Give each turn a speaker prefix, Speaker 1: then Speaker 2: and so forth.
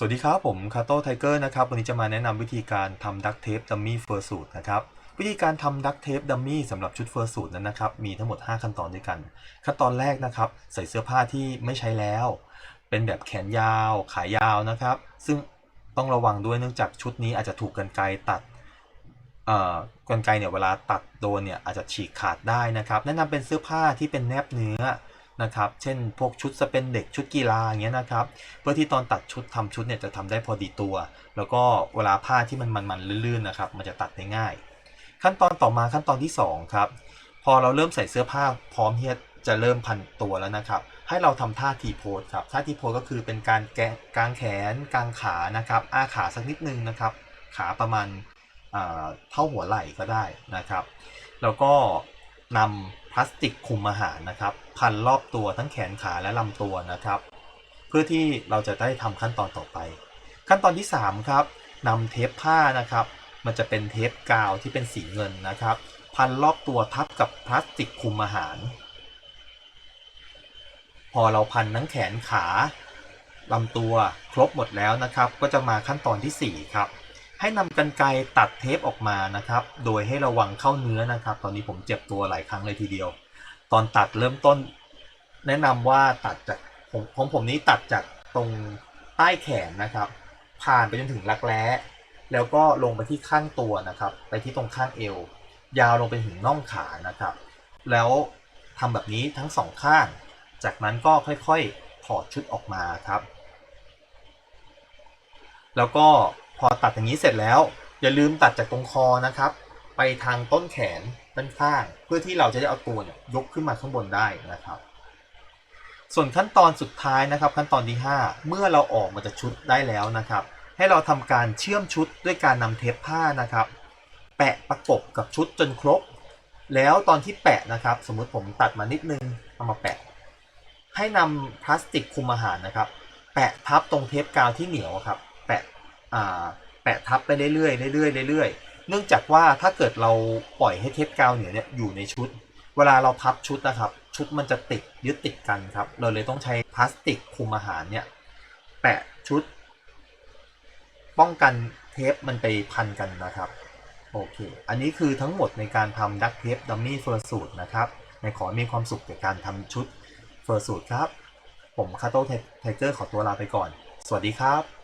Speaker 1: สวัสดีครับ ผมคาโต้ไทเกอร์นะครับ วันนี้จะมาแนะนำวิธีการทำดักเทปดัมมี่เฟอร์สูตรนะครับ วิธีการทำดักเทปดัมมี่สำหรับชุดเฟอร์สูตรนั้นนะครับ มีทั้งหมด 5 ขั้นตอนด้วยกัน ขั้นตอนแรกนะครับ ใส่เสื้อผ้าที่ไม่ใช้แล้ว เป็นแบบแขนยาว ขายาวนะครับ ซึ่งต้องระวังด้วยเนื่องจากชุดนี้อาจจะถูกกันไกรตัดกรรไกรเนี่ยเวลาตัดโดนเนี่ยอาจจะฉีกขาดได้นะครับ แนะนำเป็นเสื้อผ้าที่เป็นแนบเนื้อ นะครับ เช่นพวกชุดสเปนเด็กชุดกีฬาอย่างเงี้ยนะครับ เพื่อที่ตอนตัดชุดทำชุดเนี่ยจะทำได้พอดีตัว แล้วก็เวลาผ้าที่มันมันๆลื่นๆนะครับ มันจะตัดได้ง่าย ขั้นตอนต่อมาขั้นตอนที่สองครับ พอเราเริ่มใส่เสื้อผ้าพร้อมที่จะเริ่มพันตัวแล้วนะครับ ให้เราทำท่าทีโพสครับ ท่าทีโพสก็คือเป็นการแกะกางแขนกางขานะครับ อ้าขาสักนิดนึงนะครับ ขาประมาณเท่าหัวไหล่ก็ได้นะครับ แล้วก็ นำพลาสติกคุมอาหารนะครับ พันรอบตัวทั้งแขนขาและลำตัวนะครับ เพื่อที่เราจะได้ทำขั้นตอนต่อไป ขั้นตอนที่ 3 ครับนำเทปผ้านะครับ มันจะเป็นเทปกาวที่เป็นสีเงินนะครับ พันรอบตัวทับกับพลาสติกคุมอาหาร พอเราพันทั้งแขนขาลำตัวครบหมดแล้วนะครับ ก็จะมาขั้นตอนทีสี่4 ครับ ให้นำกันไกรตัดเทปออกมานะครับ โดยให้ระวังเข้าเนื้อนะครับ ตอนนี้ผมเจ็บตัวหลายครั้งเลยทีเดียว ตอนตัดเริ่มต้น แนะนำว่าตัดจากผมของผมนี้ตัดจากตรงใต้แขนนะครับ ผ่านไปจนถึงรักแร้แล้วก็ลงไปที่ข้างตัวนะครับ ไปที่ตรงข้างเอว ยาวลงไปถึงน่องขานะครับ แล้วทำแบบนี้ทั้งสองข้าง จากนั้นก็ค่อยๆถอดชุดออกมาครับ แล้วก็ พอตัดอย่างนี้เสร็จแล้ว อย่าลืมตัดจากตรงคอนะครับ ไปทางต้นแขนด้านข้าง เพื่อที่เราจะได้เอาตัวเนี่ยยกขึ้นมาข้างบนได้นะครับ ส่วนขั้นตอนสุดท้ายนะครับ ขั้นตอนที่ 5 เมื่อเราออกมาจากชุดได้แล้วนะครับ ให้เราทำการเชื่อมชุดด้วยการนำเทปผ้านะครับ แปะประกบกับชุดจนครบ แล้วตอนที่แปะนะครับ สมมุติผมตัดมานิดนึงเอามาแปะ ให้นำพลาสติกคุมอาหารนะครับ แปะทับตรงเทปกาวที่เหนียวครับ แปะทับไปเรื่อยๆเรื่อยๆเรื่อยๆ เนื่องจากว่าถ้าเกิดเราปล่อยให้เทปกาวเหนียวเนี่ยอยู่ในชุด เวลาเราพับชุดนะครับ ชุดมันจะติดยึดติดกันครับ เราเลยต้องใช้พลาสติกคุมอาหารเนี่ยแปะชุด ป้องกันเทปมันไปพันกันนะครับโอเค อันนี้คือทั้งหมดในการทำดักเทปดัมมี่เฟอร์สูตรนะครับในขอมีความสุขกับการทำชุดเฟอร์สูตรครับ ผมคาโต้ไทเกอร์ขอตัวลาไปก่อน สวัสดีครับ